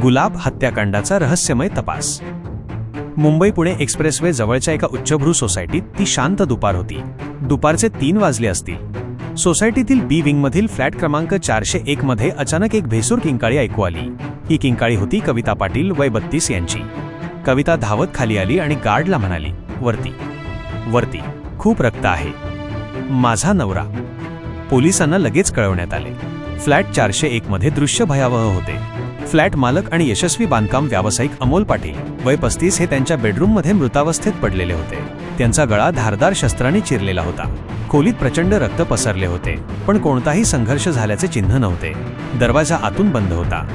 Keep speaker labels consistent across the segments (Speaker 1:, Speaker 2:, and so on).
Speaker 1: गुलाब हत्याकांडाचा रहस्यमय तपास. मुंबई पुणे एक्सप्रेसवे जवळच्या एका उच्चभ्रू सोसायटीत ती शांत दुपार होती. दुपारचे तीन वाजले असतील. सोसायटीतील बी विंगमधील फ्लॅट क्रमांक चारशे एक मध्ये अचानक एक भेसूर किंकाळी ऐकू आली. ही किंकाळी होती कविता पाटील वय बत्तीस यांची. कविता धावत खाली आली आणि गार्डला म्हणाली वरती. वरती. खूप रक्त आहे. माझा नवरा. पोलिसांना लगेच कळवण्यात आले. फ्लॅट चारशे एक मध्ये दृश्य भयावह होते. फ्लॅट मालक आणि यशस्वी बांधकाम व्यावसायिक अमोल पाटील. वय पस्तीस हे त्यांच्या बेडरूममध्ये मृतावस्थेत पडलेले होते. त्यांचा गळा धारदार शस्त्राने चिरलेला होता. खोलीत प्रचंड रक्त पसरले होते पण कोणताही संघर्ष झाल्याचे चिन्ह नव्हते. दरवाजा आतून बंद होता.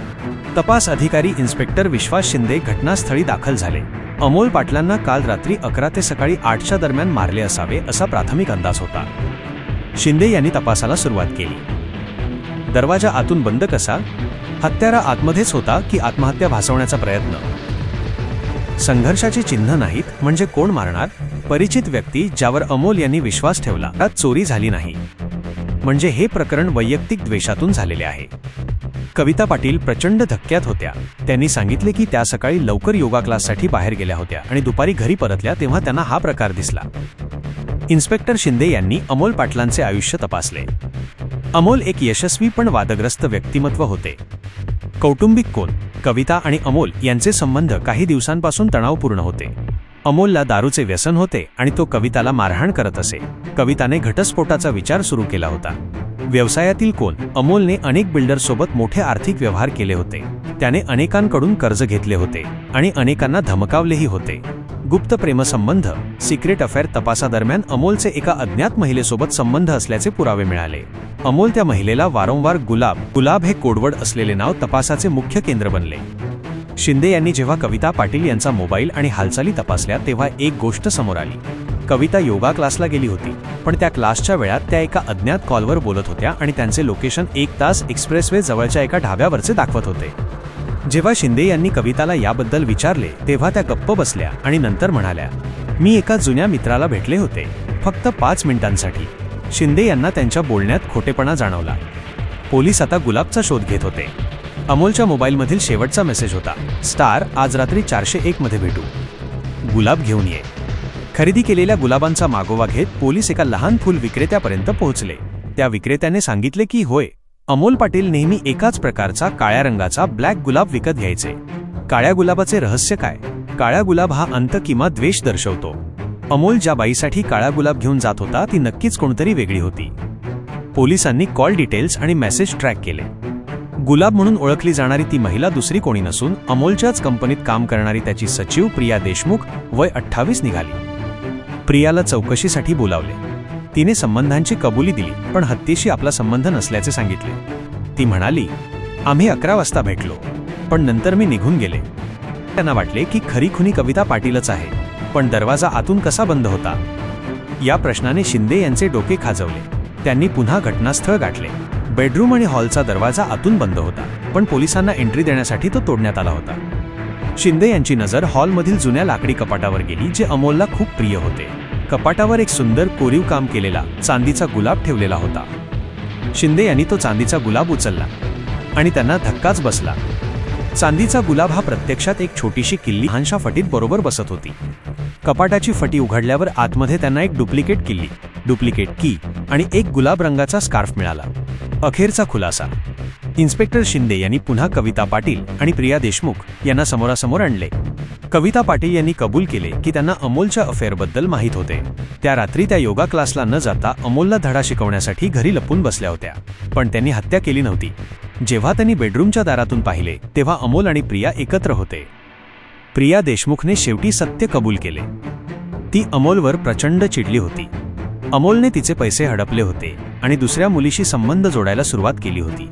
Speaker 1: तपास अधिकारी इन्स्पेक्टर विश्वास शिंदे घटनास्थळी दाखल झाले. अमोल पाटलांना काल रात्री अकरा ते सकाळी आठच्या दरम्यान मारले असावे असा प्राथमिक अंदाज होता. शिंदे यांनी तपासाला सुरुवात केली. दरवाजा आतून बंद कसा? हत्यारा आतमध्येच होता की आत्महत्या भासवण्याचा प्रयत्न. संघर्षाची चिन्ह नाहीत म्हणजे कोण मारणार? परिचित व्यक्ती ज्यावर अमोल यांनी विश्वास ठेवला त्यात चोरी झाली नाही. म्हणजे हे प्रकरण वैयक्तिक द्वेषातून झालेले आहे. कविता पाटील प्रचंड धक्क्यात होत्या. त्यांनी सांगितले की त्या सकाळी लवकर योगा क्लाससाठी बाहेर गेल्या होत्या आणि दुपारी घरी परतल्या तेव्हा त्यांना हा प्रकार दिसला. इन्स्पेक्टर शिंदे यांनी अमोल पाटलांचे आयुष्य तपासले. अमोल एक यशस्वी पण वादग्रस्त व्यक्तिमत्व होते. कौटुंबिक कोण? कविता आणि अमोल यांचे संबंध काही दिवसांपासून तणावपूर्ण होते. अमोलला दारूचे व्यसन होते आणि तो कविताला मारहाण करत असे. कविताने घटस्फोटाचा विचार सुरू केला होता. व्यवसायातील कोण? अमोलने अनेक बिल्डरसोबत मोठे आर्थिक व्यवहार केले होते. त्याने अनेकांकडून कर्ज घेतले होते आणि अनेकांना धमकावलेही होते. गुप्त प्रेमसंबंध सिक्रेट अफेअर तपासादरम्यान अमोलचे एका अज्ञात महिलेसोबत संबंध असल्याचे पुरावे मिळाले. अमोल त्या महिलेला वारंवार गुलाब गुलाब हे कोडवड असलेले नाव तपासाचे मुख्य केंद्र बनले. शिंदे यांनी जेव्हा कविता पाटील यांचा मोबाईल आणि हालचाली तपासल्या तेव्हा एक गोष्ट समोर आली. कविता योगा क्लासला गेली होती पण त्या क्लासच्या वेळात त्या एका अज्ञात कॉलवर बोलत होत्या आणि त्यांचे लोकेशन एक तास एक्सप्रेसवे जवळच्या एका ढाब्यावरचे दाखवत होते. जेव्हा शिंदे यांनी कविताला याबद्दल विचारले तेव्हा त्या गप्प बसल्या आणि नंतर म्हणाल्या मी एका जुन्या मित्राला भेटले होते फक्त पाच मिनिटांसाठी. शिंदे यांना त्यांच्या बोलण्यात खोटेपणा जाणवला. पोलीस आता गुलाबचा शोध घेत होते. अमोलच्या मोबाईलमधील शेवटचा मेसेज होता स्टार आज रात्री चारशे एकमध्ये भेटू. गुलाब घेऊन ये. खरेदी केलेल्या गुलाबांचा मागोवा घेत पोलीस एका लहान फुल विक्रेत्यापर्यंत पोहोचले. त्या विक्रेत्याने सांगितले की होय अमोल पाटील नेहमी एकाच प्रकारचा काळ्या रंगाचा ब्लॅक गुलाब विकत घ्यायचे. काळ्या गुलाबाचे रहस्य काय? काळ्या गुलाब हा अंत किंवा द्वेष दर्शवतो. अमोल ज्या बाईसाठी काळा गुलाब घेऊन जात होता ती नक्कीच कोणतरी वेगळी होती. पोलिसांनी कॉल डिटेल्स आणि मेसेज ट्रॅक केले. गुलाब म्हणून ओळखली जाणारी ती महिला दुसरी कोणी नसून अमोलच्याच कंपनीत काम करणारी त्याची सचिव प्रिया देशमुख वय अठ्ठावीस निघाली. प्रियाला चौकशीसाठी बोलावले. तिने संबंधांची कबुली दिली पण हत्येशी आपला संबंध नसल्याचे सांगितले. ती म्हणाली आम्ही अकरा वाजता भेटलो पण नंतर मी निघून गेले. त्यांना वाटले की खरी खुनी कविता पाटीलच आहे. पण दरवाजा आतून कसा बंद होता? या प्रश्नाने शिंदे यांचे डोके खाजवले. त्यांनी पुन्हा घटनास्थळ गाठले. बेडरूम आणि हॉलचा दरवाजा आतून बंद होता पण पोलिसांना एंट्री देण्यासाठी तो तोडण्यात आला होता. शिंदे यांची नजर हॉलमधील जुन्या लाकडी कपाटावर गेली जे अमोलला खूप प्रिय होते. कपाटावर एक सुंदर कोरीव काम केलेला चांदीचा गुलाब ठेवलेला होता. शिंदे यांनी तो चांदीचा गुलाब उचलला आणि त्यांना धक्काच बसला. चांदीचा गुलाब हा प्रत्यक्षात एक छोटीशी किल्ली लहानशा फटीत बरोबर बसत होती. कपाटाची फटी उघडल्यावर आतमध्ये त्यांना एक डुप्लिकेट किल्ली डुप्लिकेट की आणि एक गुलाब रंगाचा स्कार्फ मिळाला. अखेरचा खुलासा. इन्स्पेक्टर शिंदे यांनी पुन्हा कविता पाटील आणि प्रिया देशमुख यांना समोरासमोर आणले. कविता पाटील यांनी कबूल केले की त्यांना अमोलच्या अफेअरबद्दल माहीत होते. त्या रात्री त्या योगा क्लासला न जाता अमोलला धडा शिकवण्यासाठी घरी लपून बसल्या होत्या. पण त्यांनी हत्या केली नव्हती. जेव्हा त्यांनी बेडरूमच्या दारातून पाहिले तेव्हा अमोल आणि प्रिया एकत्र होते. प्रिया देशमुखने शेवटी सत्य कबूल केले. ती अमोलवर प्रचंड चिडली होती. अमोलने तिचे पैसे हडपले होते आणि दुसऱ्या मुलीशी संबंध जोडायला सुरुवात केली होती.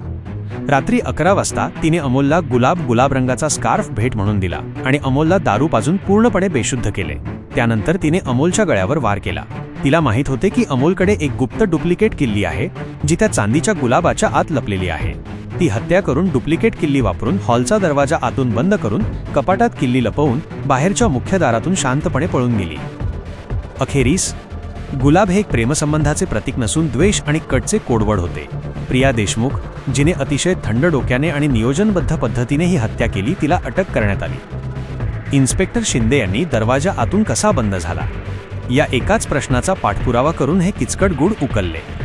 Speaker 1: रात्री अकरा वाजता तिने अमोलला गुलाब गुलाब रंगाचा स्कार्फ भेट म्हणून दिला आणि अमोलला दारू पाजून पूर्णपणे बेशुद्ध केले. त्यानंतर तिने अमोलच्या गळ्यावर वार केला. तिला माहीत होते की अमोलकडे एक गुप्त डुप्लिकेट किल्ली आहे जी त्या चांदीच्या गुलाबाच्या आत लपलेली आहे. ती हत्या करून डुप्लिकेट किल्ली वापरून हॉलचा दरवाजा आतून बंद करून कपाटात किल्ली लपवून बाहेरच्या मुख्य दारातून शांतपणे पळून गेली. अखेरीस गुलाब हे एक प्रेमसंबंधाचे प्रतीक नसून द्वेष आणि कटचे कोडवड होते. प्रिया देशमुख जिने अतिशय थंड डोक्याने आणि नियोजनबद्ध पद्धतीने ही हत्या केली तिला अटक करण्यात आली. इन्स्पेक्टर शिंदे यांनी दरवाजा आतून कसा बंद झाला? या एकाच प्रश्नाचा पाठपुरावा करून हे किचकट गुड उकलले.